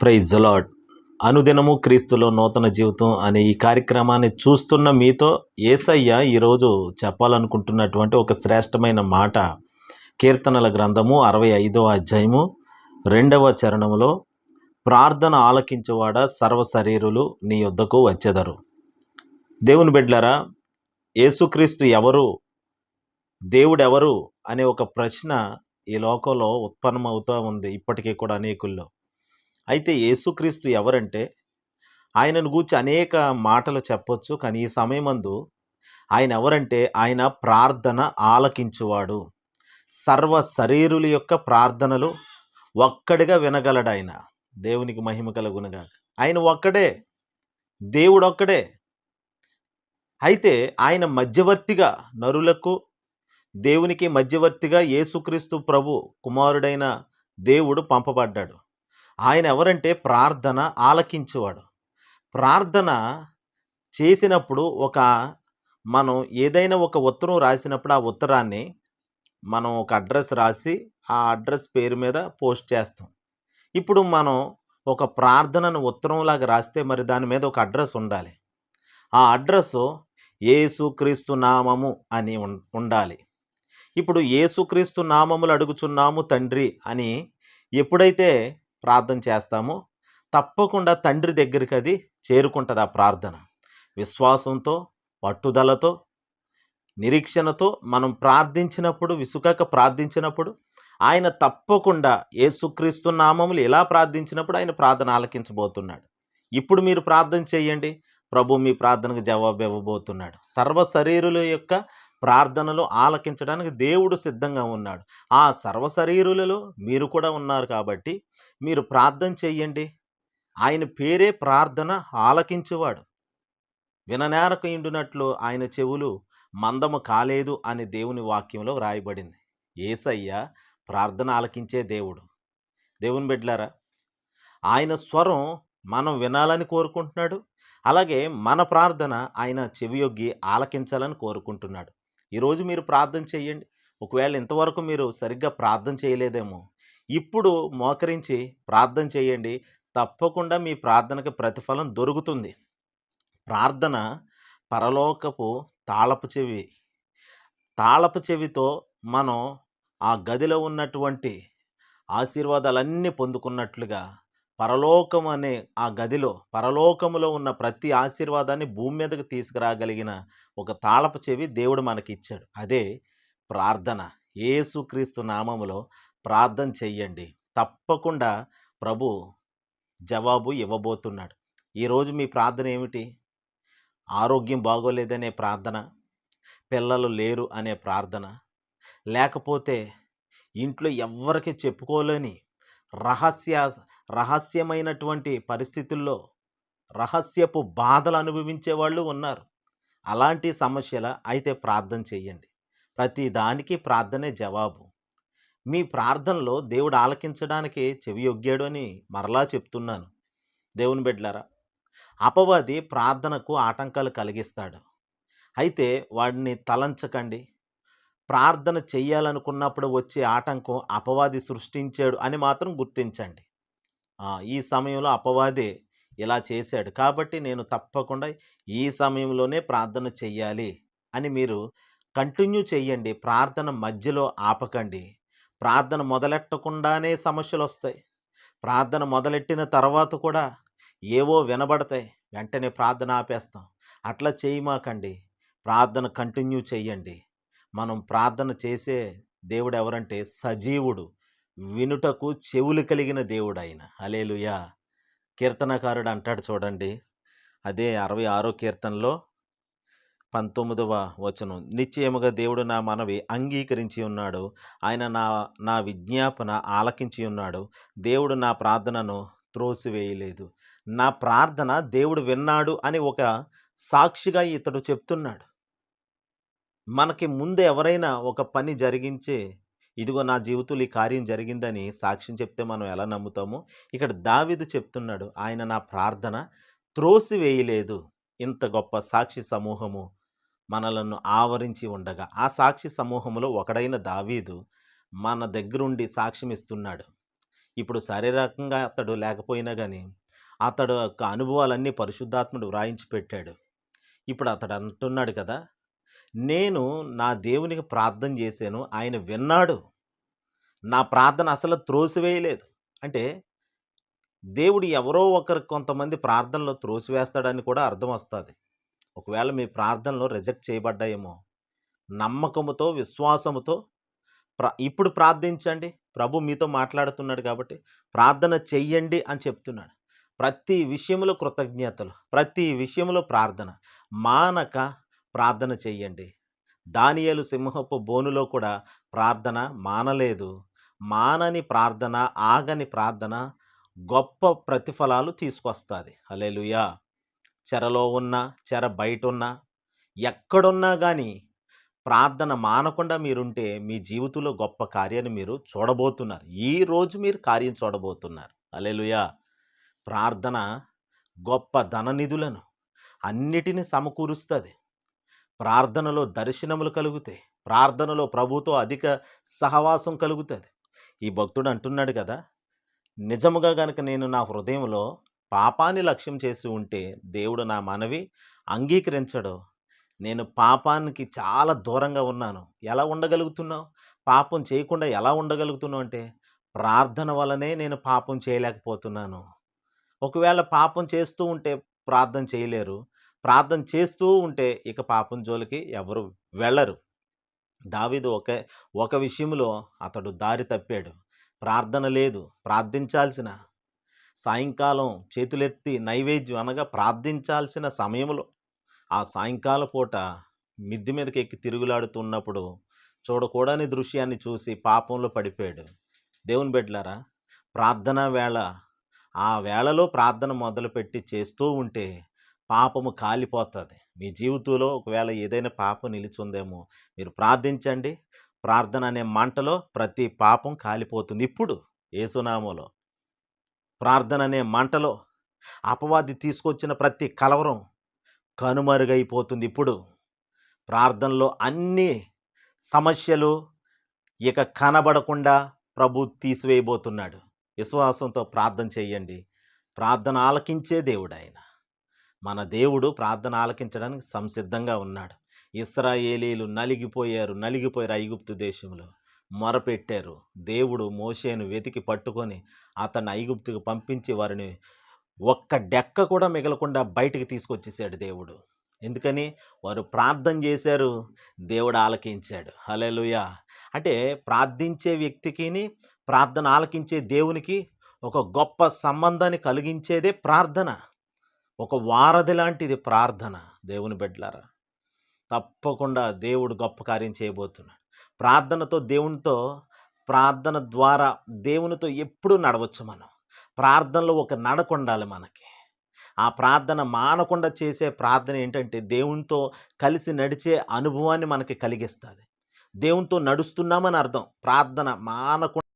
Praise lord అనుదినము క్రీస్తులో నూతన జీవితం అనే ఈ కార్యక్రమాన్ని చూస్తున్న మీతో ఏసయ్య ఈరోజు చెప్పాలనుకుంటున్నటువంటి ఒక శ్రేష్టమైన మాట. కీర్తనల గ్రంథము అరవై ఐదవ అధ్యాయము రెండవ చరణంలో ప్రార్థన ఆలకించువాడ సర్వ శరీరులు నీ యొద్దకు వచ్చెదరు. దేవుని బిడ్లరా యేసుక్రీస్తు ఎవరు దేవుడెవరు అనే ఒక ప్రశ్న ఈ లోకంలో ఉత్పన్నమవుతూ ఉంది ఇప్పటికీ కూడా అనేకుల్లో. అయితే యేసుక్రీస్తు ఎవరంటే ఆయనను గూర్చి అనేక మాటలు చెప్పొచ్చు కానీ ఈ సమయమందు ఆయన ఎవరంటే ఆయన ప్రార్థన ఆలకించువాడు. సర్వ శరీరుల యొక్క ప్రార్థనలు ఒక్కడిగా వినగలడు ఆయన. దేవునికి మహిమ కలుగునగా ఆయన ఒక్కడే. దేవుడు ఒక్కడే. అయితే ఆయన మధ్యవర్తిగా నరులకు దేవునికి మధ్యవర్తిగా యేసుక్రీస్తు ప్రభు కుమారుడైన దేవుడు పంపబడ్డాడు. ఆయన ఎవరంటే ప్రార్థన ఆలకించేవాడు. ప్రార్థన చేసినప్పుడు ఒక మనం ఏదైనా ఒక ఉత్తరం రాసినప్పుడు ఆ ఉత్తరాన్ని మనం ఒక అడ్రస్ రాసి ఆ అడ్రస్ పేరు మీద పోస్ట్ చేస్తాం. ఇప్పుడు మనం ఒక ప్రార్థనను ఉత్తరంలాగా రాస్తే మరి దాని మీద ఒక అడ్రస్ ఉండాలి. ఆ అడ్రస్ ఏసుక్రీస్తు నామము అని ఉం- ఉండాలి. ఇప్పుడు ఏసుక్రీస్తు నామములు అడుగుచున్నాము తండ్రి అని ఎప్పుడైతే ప్రార్థన చేస్తామో. తప్పకుండా తండ్రి దగ్గరికి అది చేరుకుంటుంది ఆ ప్రార్థన. విశ్వాసంతో పట్టుదలతో నిరీక్షణతో మనం ప్రార్థించినప్పుడు విసుకక ప్రార్థించినప్పుడు ఆయన తప్పకుండా ఏసుక్రీస్తు నామములు ఎలా ప్రార్థించినప్పుడు ఆయన ప్రార్థన ఆలకించబోతున్నాడు. ఇప్పుడు మీరు ప్రార్థన చేయండి. ప్రభు మీ ప్రార్థనకు జవాబు ఇవ్వబోతున్నాడు. సర్వ శరీరుల యొక్క ప్రార్థనలు ఆలకించడానికి దేవుడు సిద్ధంగా ఉన్నాడు. ఆ సర్వశరీరులలో మీరు కూడా ఉన్నారు కాబట్టి మీరు ప్రార్థన చెయ్యండి. ఆయన పేరే ప్రార్థన ఆలకించేవాడు. విననేరకు ఇండునట్లు ఆయన చెవులు మందము కాలేదు అని దేవుని వాక్యంలో వ్రాయబడింది. ఏసయ్య ప్రార్థన ఆలకించే దేవుడు. దేవుని బిడ్లారా ఆయన స్వరం మనం వినాలని కోరుకుంటున్నాడు. అలాగే మన ప్రార్థన ఆయన చెవియొగ్గి ఆలకించాలని కోరుకుంటున్నాడు. ఈరోజు మీరు ప్రార్థన చేయండి. ఒకవేళ ఇంతవరకు మీరు సరిగ్గా ప్రార్థన చేయలేదేమో ఇప్పుడు మోకరించి ప్రార్థన చేయండి. తప్పకుండా మీ ప్రార్థనకు ప్రతిఫలం దొరుకుతుంది. ప్రార్థన పరలోకపు తాళపు చెవి తాళపు చెవితో మనం ఆ గదిలో ఉన్నటువంటి ఆశీర్వాదాలన్నీ పొందుకున్నట్లుగా పరలోకం అనే ఆ గదిలో పరలోకములో ఉన్న ప్రతి ఆశీర్వాదాన్ని భూమి మీదకి తీసుకురాగలిగిన ఒక తాళపు చెవి దేవుడు మనకి ఇచ్చాడు అదే ప్రార్థన. ఏసుక్రీస్తు నామములో ప్రార్థన చెయ్యండి. తప్పకుండా ప్రభు జవాబు ఇవ్వబోతున్నాడు. ఈరోజు మీ ప్రార్థన ఏమిటి? ఆరోగ్యం బాగోలేదనే ప్రార్థన? పిల్లలు లేరు అనే ప్రార్థన? లేకపోతే ఇంట్లో ఎవ్వరికి చెప్పుకోలేని రహస్య రహస్యమైనటువంటి పరిస్థితుల్లో రహస్యపు బాధలు అనుభవించే వాళ్ళు ఉన్నారు. అలాంటి సమస్యల అయితే ప్రార్థన చేయండి ప్రతి దానికి ప్రార్థనే జవాబు. మీ ప్రార్థనలో దేవుడు ఆలకించడానికి చెవి ఒగ్గాడు అని మరలా చెప్తున్నాను. దేవుని బిడ్డలారా అపవాది ప్రార్థనకు ఆటంకాలు కలిగిస్తాడు. అయితే వాడిని తలంచకండి. ప్రార్థన చేయాలనుకున్నప్పుడు వచ్చే ఆటంకం అపవాది సృష్టించాడు అని మాత్రం గుర్తించండి. ఈ సమయంలో అపవాదే ఇలా చేశాడు. కాబట్టి నేను తప్పకుండా ఈ సమయంలోనే ప్రార్థన చెయ్యాలి అని మీరు కంటిన్యూ చెయ్యండి. ప్రార్థన మధ్యలో ఆపకండి. ప్రార్థన మొదలెట్టకుండానే సమస్యలు వస్తాయి. ప్రార్థన మొదలెట్టిన తర్వాత కూడా ఏవో వినబడతాయి. వెంటనే ప్రార్థన ఆపేస్తాం. అట్లా చేయమాకండి ప్రార్థన కంటిన్యూ చెయ్యండి. మనం ప్రార్థన చేసే దేవుడు ఎవరంటే సజీవుడు. వినుటకు చెవులు కలిగిన దేవుడు ఆయన అలేలుయా కీర్తనకారుడు అంటాడు చూడండి. అదే అరవై ఆరో కీర్తనలో పంతొమ్మిదవ వచనం. నిశ్చయముగా దేవుడు నా మనవి అంగీకరించి ఉన్నాడు. ఆయన నా నా విజ్ఞాపన ఆలకించి ఉన్నాడు. దేవుడు నా ప్రార్థనను త్రోసివేయలేదు. నా ప్రార్థన దేవుడు విన్నాడు అని ఒక సాక్షిగా ఇతడు చెప్తున్నాడు. మనకి ముందు ఎవరైనా ఒక పని జరిగించే ఇదిగో నా జీవితంలో ఈ కార్యం జరిగిందని సాక్ష్యం చెప్తే మనం ఎలా నమ్ముతామో? ఇక్కడ దావీదు చెప్తున్నాడు ఆయన నా ప్రార్థన త్రోసివేయలేదు. ఇంత గొప్ప సాక్షి సమూహము మనలను ఆవరించి ఉండగా. ఆ సాక్షి సమూహంలో ఒకడైన దావీదు మన దగ్గరుండి సాక్ష్యం ఇస్తున్నాడు. ఇప్పుడు శారీరకంగా అతడు లేకపోయినా కానీ అతడు యొక్క అనుభవాలన్నీ పరిశుద్ధాత్ముడు వ్రాయించి పెట్టాడు. ఇప్పుడు అతడు అంటున్నాడు కదా నేను నా దేవునికి ప్రార్థన చేశాను. ఆయన విన్నాడు. నా ప్రార్థన అసలు త్రోసివేయలేదు. అంటే దేవుడు ఎవరో ఒకరు కొంతమంది ప్రార్థనలో త్రోసివేస్తాడని కూడా అర్థం వస్తుంది. ఒకవేళ మీ ప్రార్థనలో రిజెక్ట్ చేయబడ్డాయేమో నమ్మకముతో విశ్వాసముతో ప్ర ఇప్పుడు ప్రార్థించండి. ప్రభు మీతో మాట్లాడుతున్నాడు కాబట్టి ప్రార్థన చెయ్యండి అని చెప్తున్నాడు. ప్రతి విషయంలో కృతజ్ఞతలు ప్రతి విషయంలో ప్రార్థన మానక ప్రార్థన చెయ్యండి దానియలు సింహపు బోనులో కూడా ప్రార్థన మానలేదు. మానని ప్రార్థన ఆగని ప్రార్థన గొప్ప ప్రతిఫలాలు తీసుకొస్తుంది. హల్లెలూయా! చెరలో ఉన్నా చెర బయట ఉన్నా ఎక్కడున్నా కానీ ప్రార్థన మానకుండా మీరుంటే మీ జీవితంలో గొప్ప కార్యాన్ని మీరు చూడబోతున్నారు. ఈ రోజు మీరు కార్యం చూడబోతున్నారు. హల్లెలూయా! ప్రార్థన గొప్ప ధననిధులను అన్నిటిని సమకూరుస్తుంది. ప్రార్థనలో దర్శనములు కలుగుతాయి. ప్రార్థనలో ప్రభుతో అధిక సహవాసం కలుగుతుంది. ఈ భక్తుడు అంటున్నాడు కదా నిజముగా గనక నేను నా హృదయంలో పాపాన్ని లక్ష్యం చేసి ఉంటే దేవుడు నా మనవి అంగీకరించడు. నేను పాపానికి చాలా దూరంగా ఉన్నాను. ఎలా ఉండగలుగుతున్నావు? పాపం చేయకుండా ఎలా ఉండగలుగుతున్నావు అంటే ప్రార్థన వలనే నేను పాపం చేయలేకపోతున్నాను. ఒకవేళ పాపం చేస్తూ ఉంటే ప్రార్థన చేయలేరు. ప్రార్థన చేస్తూ ఉంటే ఇక పాపం జోలికి ఎవరు వెళ్ళరు. దావీదు ఒక ఒక విషయంలో అతడు దారి తప్పాడు. ప్రార్థన లేదు ప్రార్థించాల్సిన సాయంకాలం చేతులెత్తి నైవేద్యం అనగా ప్రార్థించాల్సిన సమయంలో ఆ సాయంకాల పూట మిద్ది మీదకి ఎక్కి తిరుగులాడుతున్నప్పుడు చూడకూడని దృశ్యాన్ని చూసి పాపంలో పడిపోయాడు. దేవుని బిడ్డలారా ప్రార్థన వేళ ఆ వేళలో ప్రార్థన మొదలుపెట్టి చేస్తూ ఉంటే పాపము కాలిపోతుంది. మీ జీవితంలో ఒకవేళ ఏదైనా పాపం నిలిచుందేమో మీరు ప్రార్థించండి. ప్రార్థన అనే మంటలో ప్రతి పాపం కాలిపోతుంది. ఇప్పుడు ఏసునామలో ప్రార్థన అనే మంటలో అపవాది తీసుకొచ్చిన ప్రతి కలవరం కనుమరుగైపోతుంది. ఇప్పుడు ప్రార్థనలో అన్ని సమస్యలు ఇక కనబడకుండా ప్రభు తీసివేయబోతున్నాడు. విశ్వాసంతో ప్రార్థన చేయండి. ప్రార్థన ఆలకించే దేవుడు ఆయన. మన దేవుడు ప్రార్థన ఆలకించడానికి సంసిద్ధంగా ఉన్నాడు. ఇస్రాయేలీలు నలిగిపోయారు నలిగిపోయారు ఐగుప్తు దేశంలో. మొరపెట్టారు. దేవుడు మోషేను వెతికి పట్టుకొని అతను ఐగుప్తుకు పంపించి వారిని ఒక్క డెక్క కూడా మిగలకుండా బయటికి తీసుకొచ్చేసాడు దేవుడు. ఎందుకని? వారు ప్రార్థన చేశారు దేవుడు ఆలకించాడు. హల్లెలూయా. అంటే ప్రార్థించే వ్యక్తికి ప్రార్థన ఆలకించే దేవునికి ఒక గొప్ప సంబంధాన్ని కలిగించేదే ప్రార్థన. ఒక వారధి లాంటిది ప్రార్థన దేవుని బిడ్డలారా. తప్పకుండా దేవుడు గొప్ప కార్యం చేయబోతున్నాడు. ప్రార్థనతో దేవునితో ప్రార్థన ద్వారా దేవునితో ఎప్పుడు నడవచ్చు మనం. ప్రార్థనలో ఒక నడక ఉండాలి మనకి. ఆ ప్రార్థన మానకుండా చేసే ప్రార్థన ఏంటంటే దేవునితో కలిసి నడిచే అనుభవాన్ని మనకి కలిగిస్తుంది. దేవునితో నడుస్తున్నామని అర్థం. ప్రార్థన మానకుండా